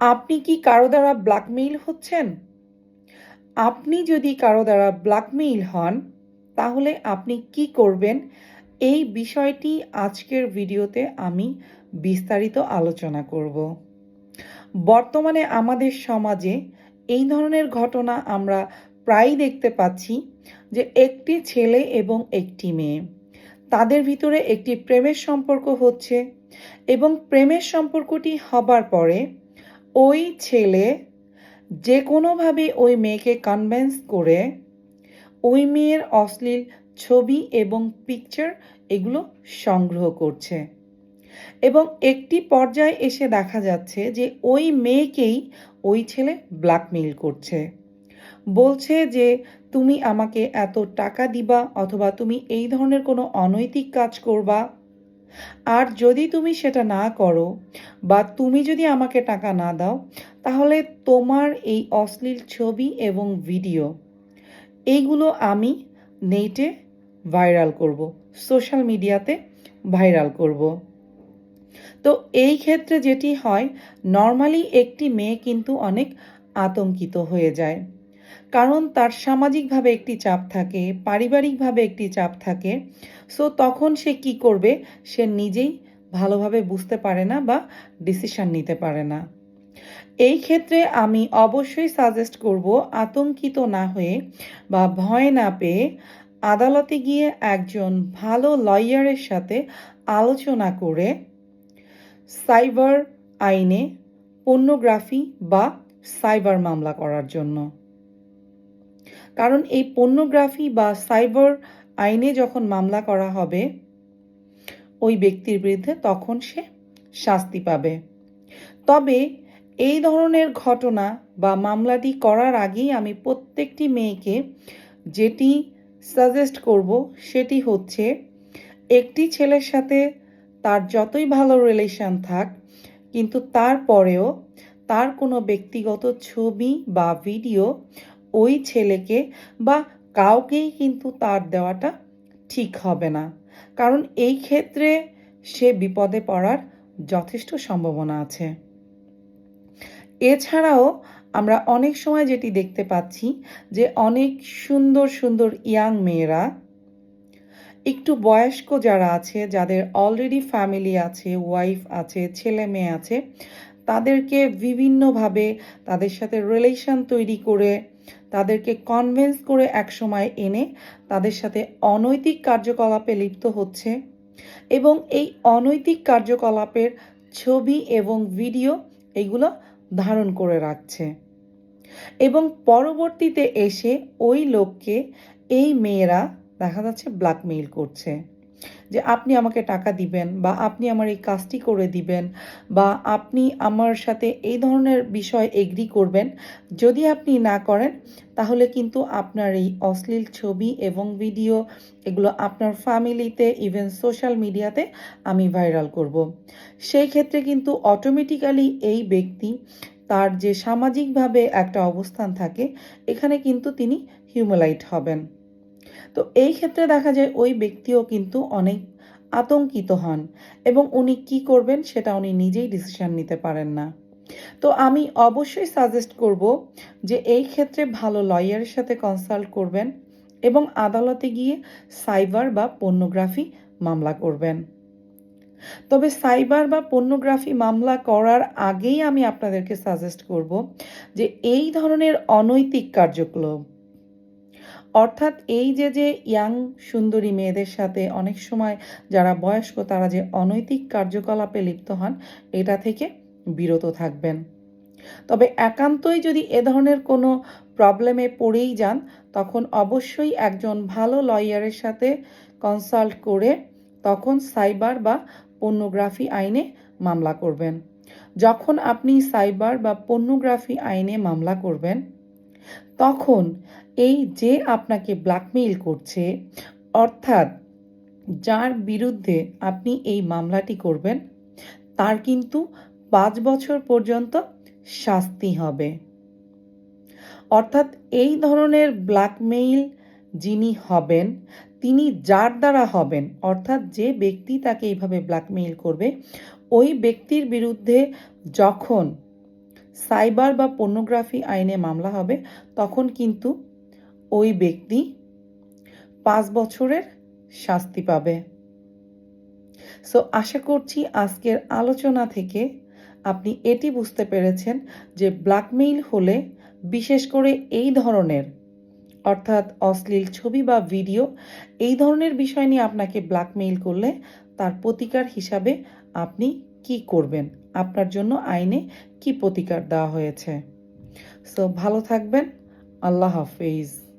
আপনি কি কারও দ্বারা ব্ল্যাকমেইল হচ্ছেন? আপনি যদি কারও দ্বারা ব্ল্যাকমেইল হন, তাহলে আপনি কি করবেন? এই বিষয়টি আজকের ভিডিওতে আমি বিস্তারিত আলোচনা করব। বর্তমানে আমাদের সমাজে এই ধরনের ঘটনা আমরা প্রায়ই দেখতে পাচ্ছি যে একটি ছেলে এবং একটি মেয়ে, তাদের ভিতরে একটি প্রেমের সম্পর্ক হচ্ছে এবং প্রেমের সম্পর্কটি হবার পরে ওই ছেলে যে কোনোভাবে ওই মেয়েকে কনভেন্স করে ওই মেয়ের অশ্লীল ছবি এবং পিকচার এগুলো সংগ্রহ করছে। এবং একটি পর্যায়ে এসে দেখা যাচ্ছে যে ওই মেয়েকেই ওই ছেলে ব্ল্যাকমেইল করছে। বলছে যে, তুমি আমাকে এত টাকা দিবা অথবা তুমি এই ধরনের কোনো অনৈতিক কাজ করবা আর যদি তুমি সেটা না করো বা তুমি যদি আমাকে টাকা না দাও, তাহলে তোমার এই অশ্লীল ছবি এবং ভিডিও, এইগুলো আমি নেটে ভাইরাল করব, সোশ্যাল মিডিয়াতে ভাইরাল করব। তো এই ক্ষেত্রে যেটি হয়, নর্মালি একটি মেয়ে কিন্তু অনেক আতঙ্কিত হয়ে যায়। কারণ তার সামাজিকভাবে একটি চাপ থাকে, পারিবারিকভাবে একটি চাপ থাকে। সো তখন সে কি করবে? সে নিজেই ভালোভাবে বুঝতে পারে না বা ডিসিশন নিতে পারে না। এই ক্ষেত্রে আমি অবশ্যই সাজেস্ট করব, আতঙ্কিত না হয়ে বা ভয় না পেয়ে আদালতে গিয়ে একজন ভালো লয়ারের সাথে আলোচনা করে সাইবার আইনে পণ্যগ্রাফি বা সাইবার মামলা করার জন্য। কারণ এই পণ্যগ্রাফি বা সাইবার আইনে যখন মামলা করা হবে, ওই ব্যক্তির বিরুদ্ধে তখন সে শাস্তি পাবে। তবে এই ধরনের ঘটনা বা মামলাটি করার আগেই আমি প্রত্যেকটি মেয়েকে যেটি সাজেস্ট করব সেটি হচ্ছে, একটি ছেলের সাথে তার যতই ভালো রিলেশন থাক, কিন্তু তারপরেও তার কোনো ব্যক্তিগত ছবি বা ভিডিও ওই ছেলেকে বা কাউকেই কিন্তু তার দেওয়াটা ঠিক হবে না। কারণ এই ক্ষেত্রে সে বিপদে পড়ার যথেষ্ট সম্ভাবনা আছে। এছাড়াও আমরা অনেক সময় যেটি দেখতে পাচ্ছি যে অনেক সুন্দর সুন্দর ইয়াং মেয়েরা, একটু বয়স্ক যারা আছে, যাদের অলরেডি ফ্যামিলি আছে ওয়াইফ আছে, ছেলে মেয়ে আছে, তাদেরকে বিভিন্নভাবে তাদের সাথে রিলেশন তৈরি করে তাদেরকে কনভেন্স করে একসময় এনে তাদের সাথে অনৈতিক কার্যকলাপে লিপ্ত হচ্ছে এবং এই অনৈতিক কার্যকলাপের ছবি এবং ভিডিও এগুলো ধারণ করে রাখছে। এবং পরবর্তীতে এসে ওই লোককে এই মেয়েরা দেখা যাচ্ছে ব্ল্যাকমেইল করছে। যে আপনি আমাকে টাকা দিবেন বা আপনি আমার এই কাজটি করে দিবেন বা আপনি আমার সাথে এই ধরনের বিষয় এগ্রি করবেন, যদি আপনি না করেন, তাহলে কিন্তু আপনার এই অশ্লীল ছবি এবং ভিডিও এগুলো আপনার ফ্যামিলিতে ইভেন সোশ্যাল মিডিয়াতে আমি ভাইরাল করব। সেই ক্ষেত্রে কিন্তু অটোমেটিক্যালি এই ব্যক্তি তার যে সামাজিকভাবে একটা অবস্থান থাকে, এখানে কিন্তু তিনি হিউম্যালাইট হবেন তো এই ক্ষেত্রে দেখা যায় ওই ব্যক্তিও কিন্তু অনেক আতঙ্কিত হন এবং উনি কি করবেন সেটা উনি নিজেই ডিসিশন নিতে পারেন না। তো আমি অবশ্যই সাজেস্ট করব যে এই ক্ষেত্রে ভালো লয়ারের সাথে কনসাল্ট করবেন এবং আদালতে গিয়ে সাইবার বা পর্নোগ্রাফি মামলা করবেন। তবে সাইবার বা পর্নোগ্রাফি মামলা করার আগেই আমি আপনাদেরকে সাজেস্ট করব যে এই ধরনের অনৈতিক কার্যক্রম অর্থাৎ এই যে যে ইয়াং সুন্দরী মেয়েদের সাথে অনেক সময় যারা বয়স্ক, তারা যে অনৈতিক কার্যকলাপে লিপ্ত হন, এটা থেকে বিরত থাকবেন। তবে একান্তই যদি এ ধরনের কোনো প্রবলেমে পড়েই যান, তখন অবশ্যই একজন ভালো লয়ারের সাথে কনসাল্ট করে তখন সাইবার বা পর্নোগ্রাফি আইনে মামলা করবেন। যখন আপনি সাইবার বা পর্নোগ্রাফি আইনে মামলা করবেন তখন এই যে আপনাকে ব্ল্যাকমেইল করছে, অর্থাৎ যার বিরুদ্ধে আপনি এই মামলাটি করবেন, তার কিন্তু পাঁচ বছর পর্যন্ত শাস্তি হবে। অর্থাৎ এই ধরনের ব্ল্যাকমেইল যিনি হবেন, তিনি যার দ্বারা হবেন, অর্থাৎ যে ব্যক্তি তাকে এইভাবে ব্ল্যাকমেইল করবে, ওই ব্যক্তির বিরুদ্ধে যখন সাইবার বা পর্নোগ্রাফি আইনে মামলা হবে, তখন কিন্তু ওই ব্যক্তি পাঁচ বছরের শাস্তি পাবে। সো আশা করছি আজকের আলোচনা থেকে আপনি এটি বুঝতে পেরেছেন যে ব্ল্যাকমেইল হলে বিশেষ করে এই ধরনের, অর্থাৎ অশ্লীল ছবি বা ভিডিও, এই ধরনের বিষয় নিয়ে আপনাকে ব্ল্যাকমেইল করলে তার প্রতিকার হিসাবে আপনি কি করবেন? আপনার জন্য আইনে কি প্রতিকার দেওয়া হয়েছে? সো ভালো থাকবেন। আল্লাহ হাফেজ।